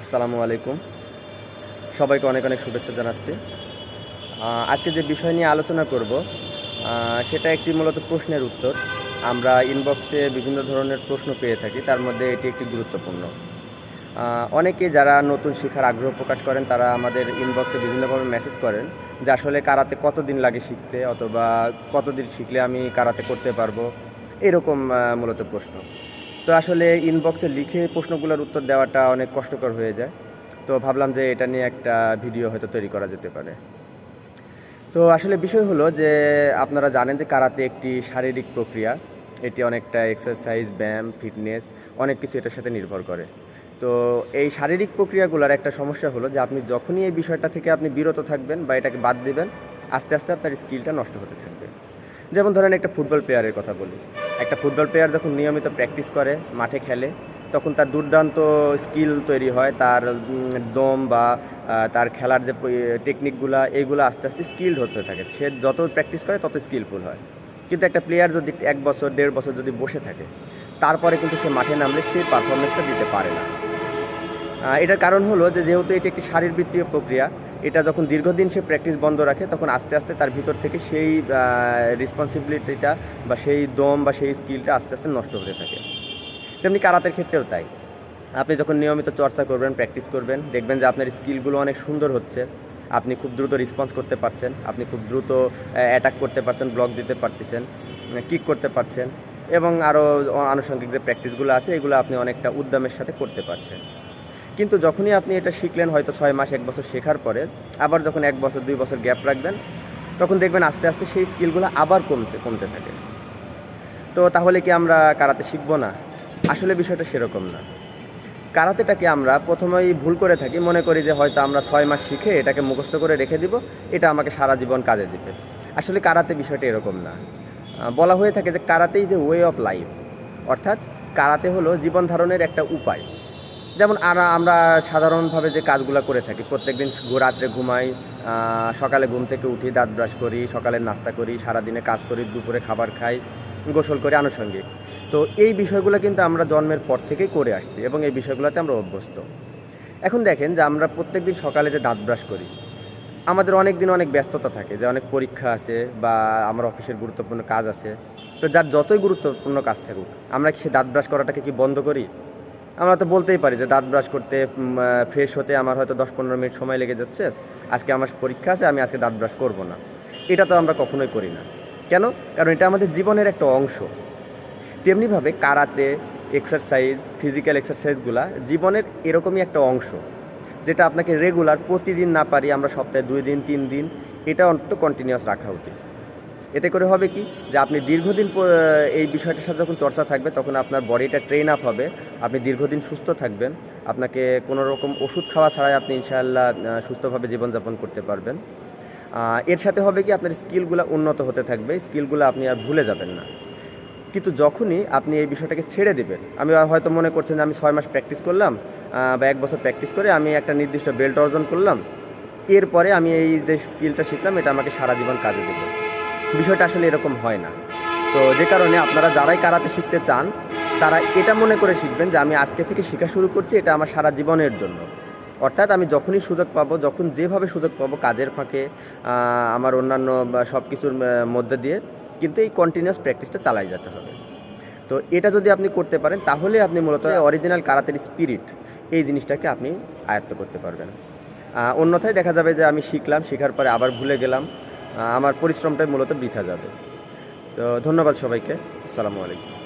আসসালামু আলাইকুম। সবাইকে অনেক অনেক শুভেচ্ছা জানাচ্ছি। আজকে যে বিষয় নিয়ে আলোচনা করব সেটা একটি মূলত প্রশ্নের উত্তর। আমরা ইনবক্সে বিভিন্ন ধরনের প্রশ্ন পেয়ে থাকি, তার মধ্যে এটি একটি গুরুত্বপূর্ণ। অনেকে যারা নতুন শেখার আগ্রহ প্রকাশ করেন, তারা আমাদের ইনবক্সে বিভিন্নভাবে মেসেজ করেন যে আসলে কারাতে কতদিন লাগে শিখতে, অথবা কতদিন শিখলে আমি কারাতে করতে পারব, এরকম মূলত প্রশ্ন। তো আসলে ইনবক্সে লিখে প্রশ্নগুলোর উত্তর দেওয়াটা অনেক কষ্টকর হয়ে যায়। তো ভাবলাম যে এটা নিয়ে একটা ভিডিও হয়তো তৈরি করা যেতে পারে। তো আসলে বিষয় হলো যে আপনারা জানেন যে কারাতে একটি শারীরিক প্রক্রিয়া, এটি অনেকটা এক্সারসাইজ ব্যায়াম ফিটনেস অনেক কিছু এটার সাথে নির্ভর করে। তো এই শারীরিক প্রক্রিয়াগুলোর একটা সমস্যা হলো যে আপনি যখনই এই বিষয়টা থেকে আপনি বিরত থাকবেন বা এটাকে বাদ দেবেন, আস্তে আস্তে আপনার স্কিলটা নষ্ট হতে থাকবে। যেমন ধরেন একটা ফুটবল প্লেয়ারের কথা বলি। একটা ফুটবল প্লেয়ার যখন নিয়মিত প্র্যাকটিস করে, মাঠে খেলে, তখন তার দুর্দান্ত স্কিল তৈরি হয়, তার দম বা তার খেলার যে টেকনিকগুলো এইগুলো আস্তে আস্তে স্কিল্ড হতে থাকে। সে যত প্র্যাকটিস করে, তত স্কিলফুল হয়। কিন্তু একটা প্লেয়ার যদি এক বছর, দেড় বছর যদি বসে থাকে, তারপরে কিন্তু সে মাঠে নামলে সে পারফরমেন্সটা দিতে পারে না। এটার কারণ হলো যে, যেহেতু এটি একটি শারীরবৃত্তীয় প্রক্রিয়া এটা যখন দীর্ঘদিন সে প্র্যাকটিস বন্ধ রাখে, তখন আস্তে আস্তে তার ভিতর থেকে সেই রেসপন্সিবিলিটিটা বা সেই দম বা সেই স্কিলটা আস্তে আস্তে নষ্ট হতে থাকে। তেমনি কারাতের ক্ষেত্রেও তাই। আপনি যখন নিয়মিত চর্চা করবেন প্র্যাকটিস করবেন, দেখবেন যে আপনার স্কিলগুলো অনেক সুন্দর হচ্ছে। আপনি খুব দ্রুত রেসপন্স করতে পারছেন, আপনি খুব দ্রুত অ্যাটাক করতে পারছেন ব্লক দিতে পারতেছেন কিক করতে পারছেন এবং আরও আনুষঙ্গিক যে প্র্যাকটিসগুলো আছে, এগুলো আপনি অনেকটা উদ্যমের সাথে করতে পারছেন। কিন্তু যখনই আপনি এটা শিখলেন হয়তো ছয় মাস, এক বছর শেখার পরে, আবার যখন এক বছর, দুই বছর গ্যাপ রাখবেন, তখন দেখবেন আস্তে আস্তে সেই স্কিলগুলো আবার কমতে কমতে থাকে। তো তাহলে কি আমরা কারাতে শিখব না? আসলে বিষয়টা সেরকম না। কারাতেটাকে আমরা প্রথমেই ভুল করে থাকি, মনে করি যে হয়তো আমরা ছয় মাস শিখে এটাকে মুখস্থ করে রেখে দিব, এটা আমাকে সারা জীবন কাজে দিবে। আসলে কারাতে বিষয়টা এরকম না। বলা হয়ে থাকে যে কারাতেই যে ওয়ে অফ লাইফ অর্থাৎ কারাতে হলো জীবন ধারণের একটা উপায়। যেমন আমরা সাধারণভাবে যে কাজগুলো করে থাকি, প্রত্যেকদিন ঘু- রাত্রে ঘুমাই সকালে ঘুম থেকে উঠি, দাঁত ব্রাশ করি সকালের নাস্তা করি, সারাদিনে কাজ করি, দুপুরে খাবার খাই, গোসল করি আনুষঙ্গিক। তো এই বিষয়গুলো কিন্তু আমরা জন্মের পর থেকেই করে আসছি এবং এই বিষয়গুলোতে আমরা অভ্যস্ত। এখন দেখেন যে আমরা প্রত্যেকদিন সকালে যে দাঁত ব্রাশ করি, আমাদের অনেক দিন অনেক ব্যস্ততা থাকে, যে অনেক পরীক্ষা আছে বা আমার অফিসের গুরুত্বপূর্ণ কাজ আছে। তো যার যতই গুরুত্বপূর্ণ কাজ থাকুক, আমরা কি সে দাঁত ব্রাশ করাটাকে কি বন্ধ করি? আমরা তো বলতেই পারি যে দাঁত ব্রাশ করতে ফ্রেশ হতে আমার হয়তো দশ পনেরো মিনিট সময় লেগে যাচ্ছে। আজকে আমার পরীক্ষা আছে, আমি আজকে দাঁত ব্রাশ করব না। এটা তো আমরা কখনোই করি না। কেন? কারণ এটা আমাদের জীবনের একটা অংশ। তেমনিভাবে কারাতে এক্সারসাইজ ফিজিক্যাল এক্সারসাইজগুলা জীবনের এরকমই একটা অংশ, যেটা আপনাকে রেগুলার প্রতিদিন না পারি আমরা সপ্তাহে দুই দিন, তিন দিন, এটা অন্তত কন্টিনিউয়াস রাখা উচিত। এতে করে হবে কি যে আপনি দীর্ঘদিন এই বিষয়টার সাথে যখন চর্চা থাকবে, তখন আপনার বডিটা ট্রেন আপ হবে, আপনি দীর্ঘদিন সুস্থ থাকবেন, আপনাকে কোনো রকম ওষুধ খাওয়া ছাড়াই আপনি ইনশাআল্লাহ সুস্থভাবে জীবনযাপন করতে পারবেন। এর সাথে হবে কি আপনার স্কিলগুলো উন্নত হতে থাকবে স্কিলগুলো আপনি আর ভুলে যাবেন না। কিন্তু যখনই আপনি এই বিষয়টাকে ছেড়ে দেবেন, আমি হয়তো মনে করছেন যে আমি ছয় মাস প্র্যাকটিস করলাম বা এক বছর প্র্যাকটিস করে আমি একটা নির্দিষ্ট বেল্ট অর্জন করলাম, এরপরে আমি এই যে স্কিলটা শিখলাম, এটা আমাকে সারা জীবন কাজে দেবে। বিষয়টা আসলে এরকম হয় না। তো যে কারণে আপনারা যারাই কারাতে শিখতে চান, তারা এটা মনে করে শিখবেন যে আমি আজকে থেকে শেখা শুরু করছি, এটা আমার সারা জীবনের জন্য। অর্থাৎ আমি যখনই সুযোগ পাবো, যখন যেভাবে সুযোগ পাবো কাজের ফাঁকে আমার অন্যান্য সব কিছুর মধ্যে দিয়ে কিন্তু এই কন্টিনিউয়াস প্র্যাকটিসটা চালাই যেতে হবে। তো এটা যদি আপনি করতে পারেন, তাহলে আপনি মূলত অরিজিনাল কারাতের স্পিরিট এই জিনিসটাকে আপনি আয়ত্ত করতে পারবেন। অন্যথায় দেখা যাবে যে আমি শিখলাম, শেখার পরে আবার ভুলে গেলাম। আমার পরিশ্রমটাই মূলত বৃথা যাবে। তো ধন্যবাদ সবাইকে। আসসালামু আলাইকুম।